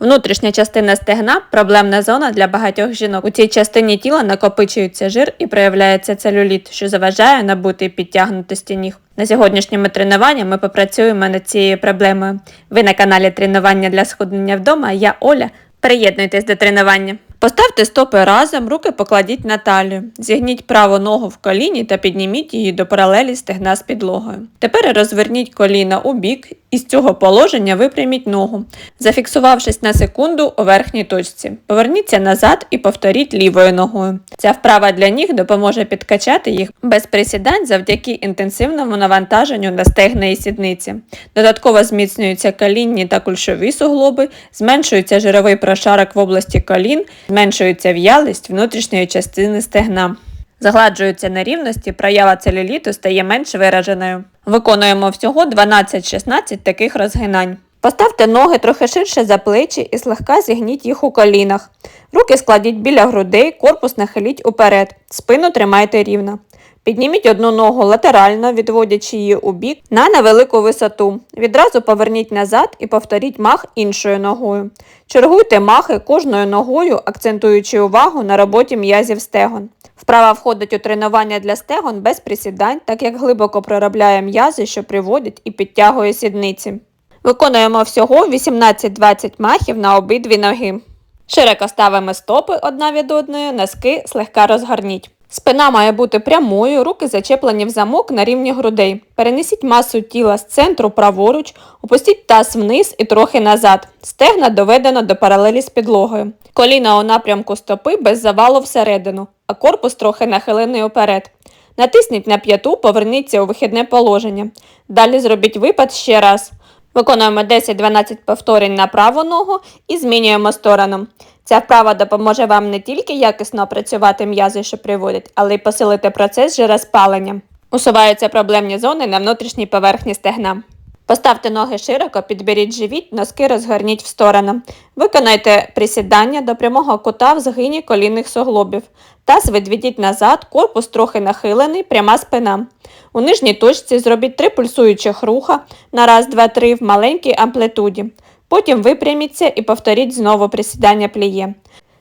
Внутрішня частина стегна проблемна зона для багатьох жінок. У цій частині тіла накопичується жир і проявляється целюліт, що заважає набути підтягнутості ніг. На сьогоднішньому тренуванні ми попрацюємо над цією проблемою. Ви на каналі Тренування для схуднення вдома. Я Оля. Приєднуйтесь до тренування. Поставте стопи разом, руки покладіть на талію. Зігніть праву ногу в коліні та підніміть її до паралелі стегна з підлогою. Тепер розверніть коліна у бік і з цього положення випряміть ногу, зафіксувавшись на секунду у верхній точці. Поверніться назад і повторіть лівою ногою. Ця вправа для ніг допоможе підкачати їх без присідань завдяки інтенсивному навантаженню на стегна і сідниці. Додатково зміцнюються колінні та кульшові суглоби, зменшується жировий прошарок в області колін, зменшується в'ялість внутрішньої частини стегна. Загладжуються нерівності, проява целюліту стає менш вираженою. Виконуємо всього 12-16 таких розгинань. Поставте ноги трохи ширше за плечі і слегка зігніть їх у колінах. Руки складіть біля грудей, корпус нахиліть уперед, спину тримайте рівно. Підніміть одну ногу латерально, відводячи її у бік на невелику висоту. Відразу поверніть назад і повторіть мах іншою ногою. Чергуйте махи кожною ногою, акцентуючи увагу на роботі м'язів стегон. Вправа входить у тренування для стегон без присідань, так як глибоко проробляє м'язи, що приводять і підтягує сідниці. Виконуємо всього 18-20 махів на обидві ноги. Широко ставимо стопи одна від одної, носки слегка розгорніть. Спина має бути прямою, руки зачеплені в замок на рівні грудей. Перенесіть масу тіла з центру праворуч, опустіть таз вниз і трохи назад. Стегна доведено до паралелі з підлогою. Коліна у напрямку стопи без завалу всередину, а корпус трохи нахилений уперед. Натисніть на п'яту, поверніться у вихідне положення. Далі зробіть випад ще раз. Виконуємо 10-12 повторень на праву ногу і змінюємо сторону. Ця вправа допоможе вам не тільки якісно опрацювати м'язи, що приводять, але й посилити процес жироспалення. Усуваються проблемні зони на внутрішній поверхні стегна. Поставте ноги широко, підберіть живіт, носки розгорніть в сторону. Виконайте присідання до прямого кута в згині колінних суглобів. Таз відведіть назад, корпус трохи нахилений, пряма спина. У нижній точці зробіть три пульсуючих руха на раз, два, три в маленькій амплитуді. Потім випряміться і повторіть знову присідання пліє.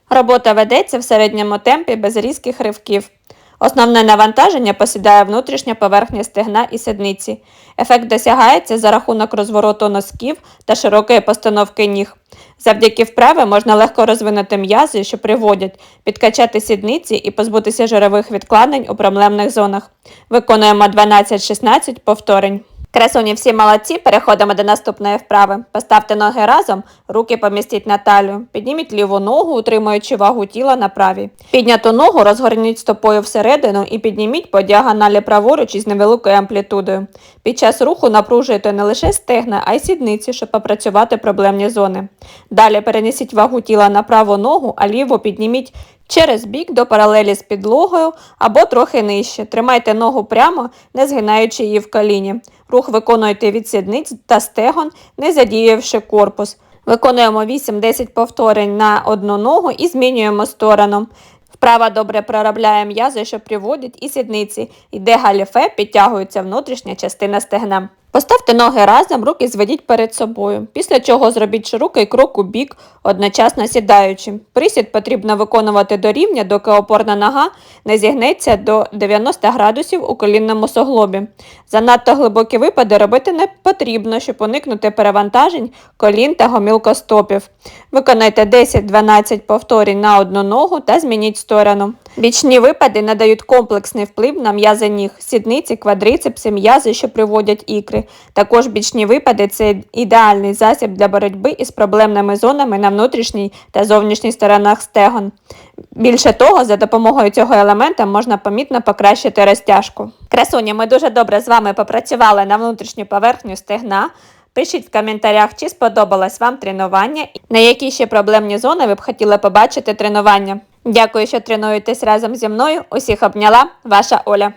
Робота ведеться в середньому темпі без різких ривків. Основне навантаження посідає внутрішня поверхня стегна і сідниці. Ефект досягається за рахунок розвороту носків та широкої постановки ніг. Завдяки вправи можна легко розвинути м'язи, що приводять, підкачати сідниці і позбутися жирових відкладень у проблемних зонах. Виконуємо 12-16 повторень. Красуні всі молодці, переходимо до наступної вправи. Поставте ноги разом, руки помістіть на талію. Підніміть ліву ногу, утримуючи вагу тіла на правій. Підняту ногу розгорніть стопою всередину і підніміть по діагоналі праворуч із невеликою амплітудою. Під час руху напружуйте не лише стегна, а й сідниці, щоб попрацювати проблемні зони. Далі перенесіть вагу тіла на праву ногу, а ліву підніміть через бік до паралелі з підлогою або трохи нижче. Тримайте ногу прямо, не згинаючи її в коліні. Рух виконуйте від сідниць та стегон, не задіявши корпус. Виконуємо 8-10 повторень на одну ногу і змінюємо сторону. Вправа добре проробляє м'язи, що приводять і сідниці. Йде галіфе, підтягується внутрішня частина стегна. Поставте ноги разом, руки зведіть перед собою. Після чого зробіть широкий крок у бік, одночасно сідаючи. Присід потрібно виконувати до рівня, доки опорна нога не зігнеться до 90 градусів у колінному суглобі. Занадто глибокі випади робити не потрібно, щоб уникнути перевантажень колін та гомілкостопів. Виконайте 10-12 повторень на одну ногу та змініть сторону. Бічні випади надають комплексний вплив на м'язи ніг, сідниці, квадрицепси, м'язи, що приводять ікри. Також бічні випади це ідеальний засіб для боротьби із проблемними зонами на внутрішній та зовнішній сторонах стегон. Більше того, за допомогою цього елемента можна помітно покращити розтяжку. Красуні, ми дуже добре з вами попрацювали на внутрішню поверхню стегна. Пишіть в коментарях, чи сподобалось вам тренування, на які ще проблемні зони ви б хотіли побачити тренування. Дякую, що тренуєтесь разом зі мною. Усіх обняла, ваша Оля.